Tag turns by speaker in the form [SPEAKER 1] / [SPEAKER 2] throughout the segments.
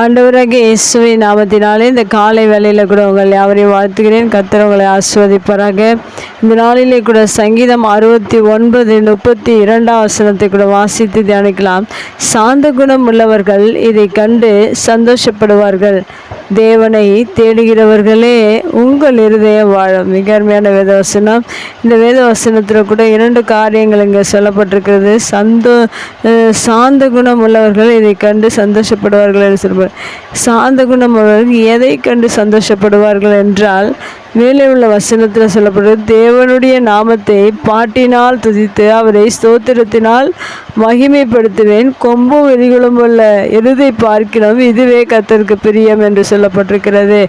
[SPEAKER 1] ஆண்டவராகிய இயேசுவின் நாமத்தினாலே இந்த காலை வேலையில் கூட உங்கள் யாவரையும் வாழ்த்துகிறேன். கத்தர் உங்களை ஆஸ்வதிப்பாராக இந்த நாளிலே கூட சங்கீதம் அறுபத்தி ஒன்பது முப்பத்தி இரண்டாம் வசனத்தை கூட வாசித்து தியானிக்கலாம். சாந்த குணம் உள்ளவர்கள் இதை கண்டு சந்தோஷப்படுவார்கள். தேவனை தேடுகிறவர்களே உங்கள் இருதயம் வாழும். மிக அருமையான வேதவசனம். இந்த வேதவசனத்தில் கூட இரண்டு காரியங்கள் இங்கே சொல்லப்பட்டிருக்கிறது. சந்தோ சாந்த குணம் உள்ளவர்கள் இதை கண்டு சந்தோஷப்படுவார்கள் என்று சொல்வார் சாந்த குணம் உள்ளவர்கள் எதை கண்டு சந்தோஷப்படுவார்கள் என்றால் மேலே உள்ள வசனத்தில் சொல்லப்படுறது தேவனுடைய நாமத்தை பாட்டினால் துதித்து அவரை ஸ்தோத்திரத்தினால் மகிமைப்படுத்துவேன். கொம்பும் வெறிகளும் உள்ள எருதை பார்க்கிறோம். இதுவே கத்தருக்கு பிரியம் என்று சொல்லப்பட்டிருக்கிறது.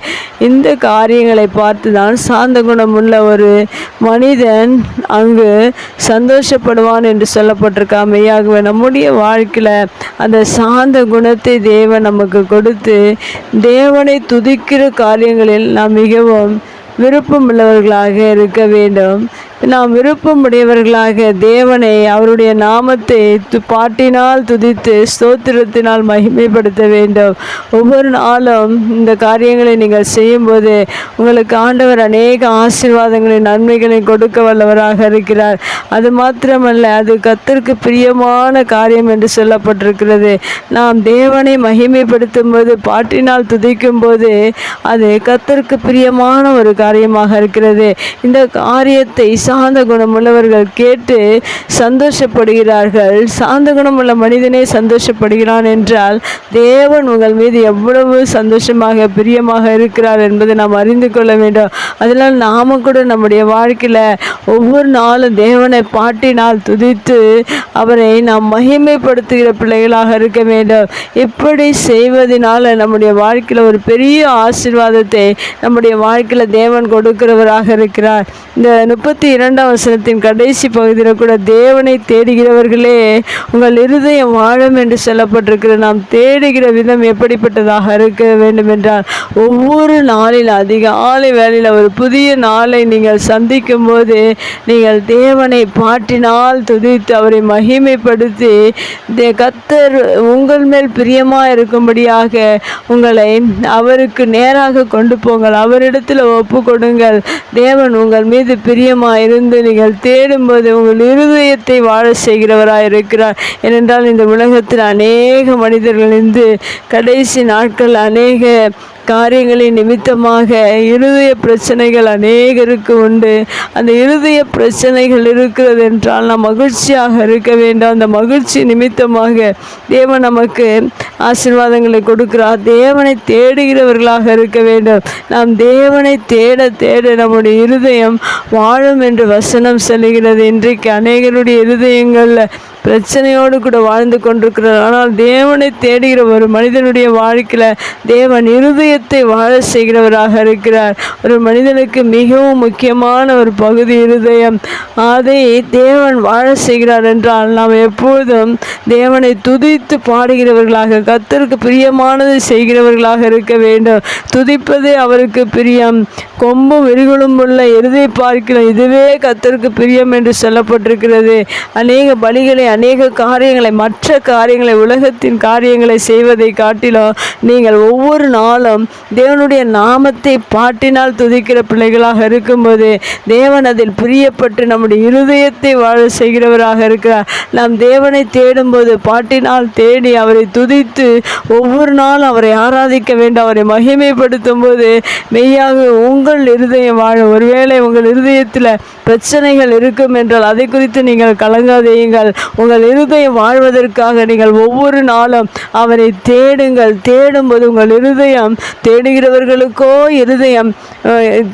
[SPEAKER 1] இந்த காரியங்களை பார்த்து தான் சாந்த குணம் உள்ள ஒரு மனிதன் அங்கு சந்தோஷப்படுவான் என்று சொல்லப்பட்டிருக்கா மெய்யாகவே நம்முடைய வாழ்க்கையில் அந்த சாந்த குணத்தை தேவன் நமக்கு கொடுத்து தேவனை துதிக்கிற காரியங்களில் நாம் மிகவும் விருப்பமுள்ளவர்களாக இருக்க வேண்டும். நாம் விருப்பமுடையவர்களாக தேவனை அவருடைய நாமத்தை து- பாட்டினால் துதித்து ஸ்தோத்திரத்தினால் மகிமைப்படுத்த வேண்டும். ஒவ்வொரு நாளும் இந்த காரியங்களை நீங்கள் செய்யும்போது உங்களுக்கு ஆண்டவர் அநேக ஆசீர்வாதங்களின் நன்மைகளை கொடுக்க வல்லவராக இருக்கிறார். அது மாத்திரமல்ல அது கத்தருக்கு பிரியமான காரியம் என்று சொல்லப்பட்டிருக்கிறது. நாம் தேவனை மகிமைப்படுத்தும் போது பாட்டினால் துதிக்கும் போது அது கத்தருக்கு பிரியமான ஒரு காரியமாக இருக்கிறது. இந்த காரியத்தை சாந்த குணமுள்ளவர்கள் கேட்டு சந்தோஷப்படுகிறார்கள். சாந்த குணமுள்ள மனிதனே சந்தோஷப்படுகிறான் என்றால் தேவன் உங்கள் மீது எவ்வளவு சந்தோஷமாக பிரியமாக இருக்கிறார் என்பதை நாம் அறிந்து கொள்ள வேண்டும். அதனால் நாம கூட நம்முடைய வாழ்க்கையில் ஒவ்வொரு நாளும் தேவனை பாட்டினால் துதித்து அவரை நாம் மகிமைப்படுத்துகிற பிள்ளைகளாக இருக்க வேண்டும். இப்படி செய்வதனால நம்முடைய வாழ்க்கையில் ஒரு பெரிய ஆசீர்வாதத்தை நம்முடைய வாழ்க்கையில் தேவன் கொடுக்கிறவராக இருக்கிறார். இந்த முப்பத்தி இரண்டாம் வசனத்தின் கடைசி பகுதியில் கூட தேவனை தேடுகிறவர்களே உங்கள் இருதயம் வாழும் என்று சொல்லப்பட்டிருக்கிற நாம் தேடுகிற விதம் எப்படிப்பட்டதாக இருக்க வேண்டும் என்றால் ஒவ்வொரு நாளில் அதிகாலை வேலையில் ஒரு புதிய நாளை நீங்கள் சந்திக்கும் போது நீங்கள் தேவனை பாட்டினால் துதித்து அவரை மகிமைப்படுத்தி தே- உங்கள் மேல் பிரியமாக இருக்கும்படியாக உங்களை அவருக்கு நேராக கொண்டு போங்கள். அவரிடத்தில் ஒப்பு கொடுங்கள். தேவன் உங்கள் மீது பிரியமாக இருந்து நீங்கள் தேடும்போது உங்கள் இருதயத்தை வாழ செய்கிறவராக இருக்கிறார். ஏனென்றால் இந்த உலகத்தில் அநேக மனிதர்கள் இருந்து கடைசி நாட்கள் அநேக காரியங்களின் நிமித்தமாக இருதய பிரச்சனைகள் அநேகருக்கு உண்டு. அந்த இருதய பிரச்சனைகள் இருக்கிறது என்றால் நாம் மகிழ்ச்சியாக இருக்க வேண்டும். அந்த மகிழ்ச்சி நிமித்தமாக தேவன் நமக்கு ஆசீர்வாதங்களை கொடுக்கிறார். தேவனை தேடுகிறவர்களாக இருக்க வேண்டும். நாம் தேவனை தேட தேட நம்முடைய இருதயம் வாழும் என்று வசனம் சொல்லுகிறது. இன்றைக்கு அநேகருடைய இருதயங்களில் பிரச்சனையோடு கூட வாழ்ந்து கொண்டிருக்கிறார். ஆனால் தேவனை தேடுகிற ஒரு மனிதனுடைய வாழ்க்கையில் தேவன் இருதயத்தை வாழ செய்கிறவராக இருக்கிறார். ஒரு மனிதனுக்கு மிகவும் முக்கியமான ஒரு பகுதி இருதயம். அதை தேவன் வாழ செய்கிறார் என்றால் நாம் எப்பொழுதும் தேவனை துதித்து பாடுகிறவர்களாக கத்தருக்கு பிரியமானதை செய்கிறவர்களாக இருக்க வேண்டும். துதிப்பதே அவருக்கு பிரியம். கொம்பும் விரிகுளும் உள்ள எருதை பார்க்கிறோம் இதுவே கத்தருக்கு பிரியம் என்று சொல்லப்பட்டிருக்கிறது. அநேக பலிகளை அநேக காரியங்களை மற்ற காரியங்களை உலகத்தின் காரியங்களை செய்வதை காட்டிலும் நீங்கள் ஒவ்வொரு நாளும் தேவனுடைய நாமத்தை பாட்டினால் துதிக்கிற பிள்ளைகளாக இருக்கும்போது தேவன் அதில் பிரியப்பட்டு நம்முடைய இருதயத்தை வாழ செய்கிறவராக இருக்கிறார். நாம் தேவனை தேடும்போது பாட்டினால் தேடி அவரை துதித்து ஒவ்வொரு நாளும் அவரை ஆராதிக்க வேண்டும் அவரை மகிமைப்படுத்தும் போது மெய்யாக உங்கள் இருதயம் வாழும். ஒருவேளை உங்கள் இருதயத்தில் பிரச்சனைகள் இருக்கும் என்றால் அதை குறித்து நீங்கள் கலங்காதேயுங்கள் உங்கள் இருதயம் வாழ்வதற்காக நீங்கள் ஒவ்வொரு நாளும் அவரை தேடுங்கள். தேடும்போது உங்கள் இருதயம் தேடுகிறவர்களுக்கோ இருதயம்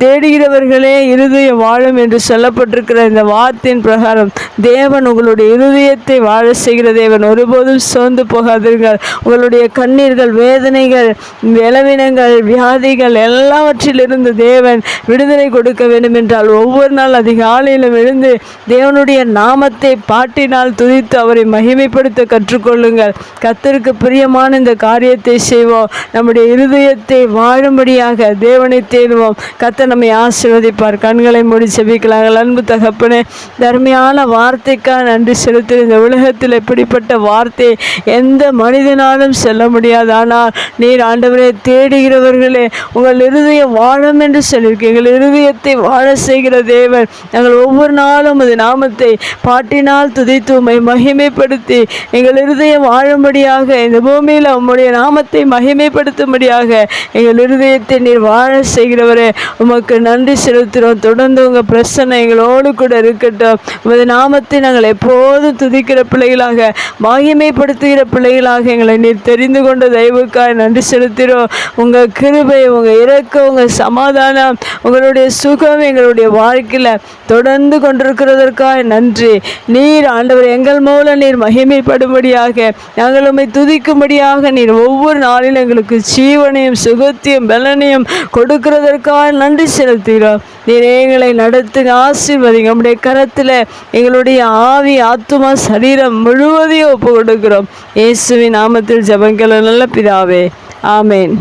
[SPEAKER 1] தேடுகிறவர்களே இருதயம் வாழும் என்று சொல்லப்பட்டிருக்கிற இந்த வார்த்தையின் பிரகாரம் தேவன் உங்களுடைய இருதயத்தை வாழ செய்கிற தேவன். ஒருபோதும் சோர்ந்து போகாதீர்கள் உங்களுடைய கண்ணீர்கள் வேதனைகள் விளவினங்கள் வியாதிகள் எல்லாவற்றிலிருந்து தேவன் விடுதலை கொடுக்க வேண்டும் என்றால் ஒவ்வொரு நாள் அதிகாலையிலும் எழுந்து தேவனுடைய நாமத்தை பாட்டினால் துதி துதித்து அவரை மகிமைப்படுத்த கற்றுக்கொள்ளுங்கள். கத்தருக்கு பிரியமான இந்த காரியத்தை செய்வோம். நம்முடைய இருதயத்தை வாழும்படியாக தேவனை தேடுவோம். கத்தை நம்மை ஆசீர்வதிப்பார். கண்களை மூடி செபிக்கலாங்கள். அன்பு தகப்பனே தர்மையான வார்த்தைக்காக நன்றி செலுத்தி இந்த உலகத்தில் இப்படிப்பட்ட வார்த்தை எந்த மனிதனாலும் செல்ல முடியாது. ஆனால் நீர் ஆண்டவரை தேடுகிறவர்களே உங்கள் இருதயம் வாழும் என்று சொல்லியிருக்கு. எங்கள் இருதயத்தை வாழ செய்கிற தேவன். நாங்கள் ஒவ்வொரு நாளும் அது நாமத்தை பாட்டினால் துதித்து மகிமைப்படுத்தி எங்கள் இருதயம் வாழும்படியாக இந்த பூமியில் உம்முடைய நாமத்தை மகிமைப்படுத்தும்படியாக எங்கள் இருதயத்தை நீர் வாழ செய்கிறவரே உமக்கு நன்றி செலுத்துகிறோம். தொடர்ந்து உங்கள் பிரச்சனை எங்களோடு கூட இருக்கட்டும். உமது நாமத்தை நாங்கள் எப்போதும் துதிக்கிற பிள்ளைகளாக மகிமைப்படுத்துகிற பிள்ளைகளாக எங்களை நீர் தெரிந்து கொண்ட தயவுக்காக நன்றி செலுத்துகிறோம். உங்கள் கிருபை உங்கள் இறக்க உங்கள் சமாதானம் உங்களுடைய சுகம் எங்களுடைய வாழ்க்கையில் தொடர்ந்து கொண்டிருக்கிறதற்காக நன்றி. நீர் ஆண்டவர் எங்கள் மூலம் நீர் மகிமைப்படும்படியாக நாங்கள் உண்மை துதிக்கும்படியாக நீர் ஒவ்வொரு நாளிலும் எங்களுக்கு ஜீவனையும் சுகத்தையும் பலனையும் கொடுக்கிறதற்காக நன்றி செலுத்துகிறோம். நீர் எங்களை நடத்து ஆசீர்வதிங்க. நம்முடைய கரத்தில் எங்களுடைய ஆவி ஆத்துமா சரீரம் முழுவதையும் ஒப்பு கொடுக்கிறோம் இயேசுவின் நாமத்தில் ஜெபங்கள் நல்ல பிதாவே. ஆமேன்.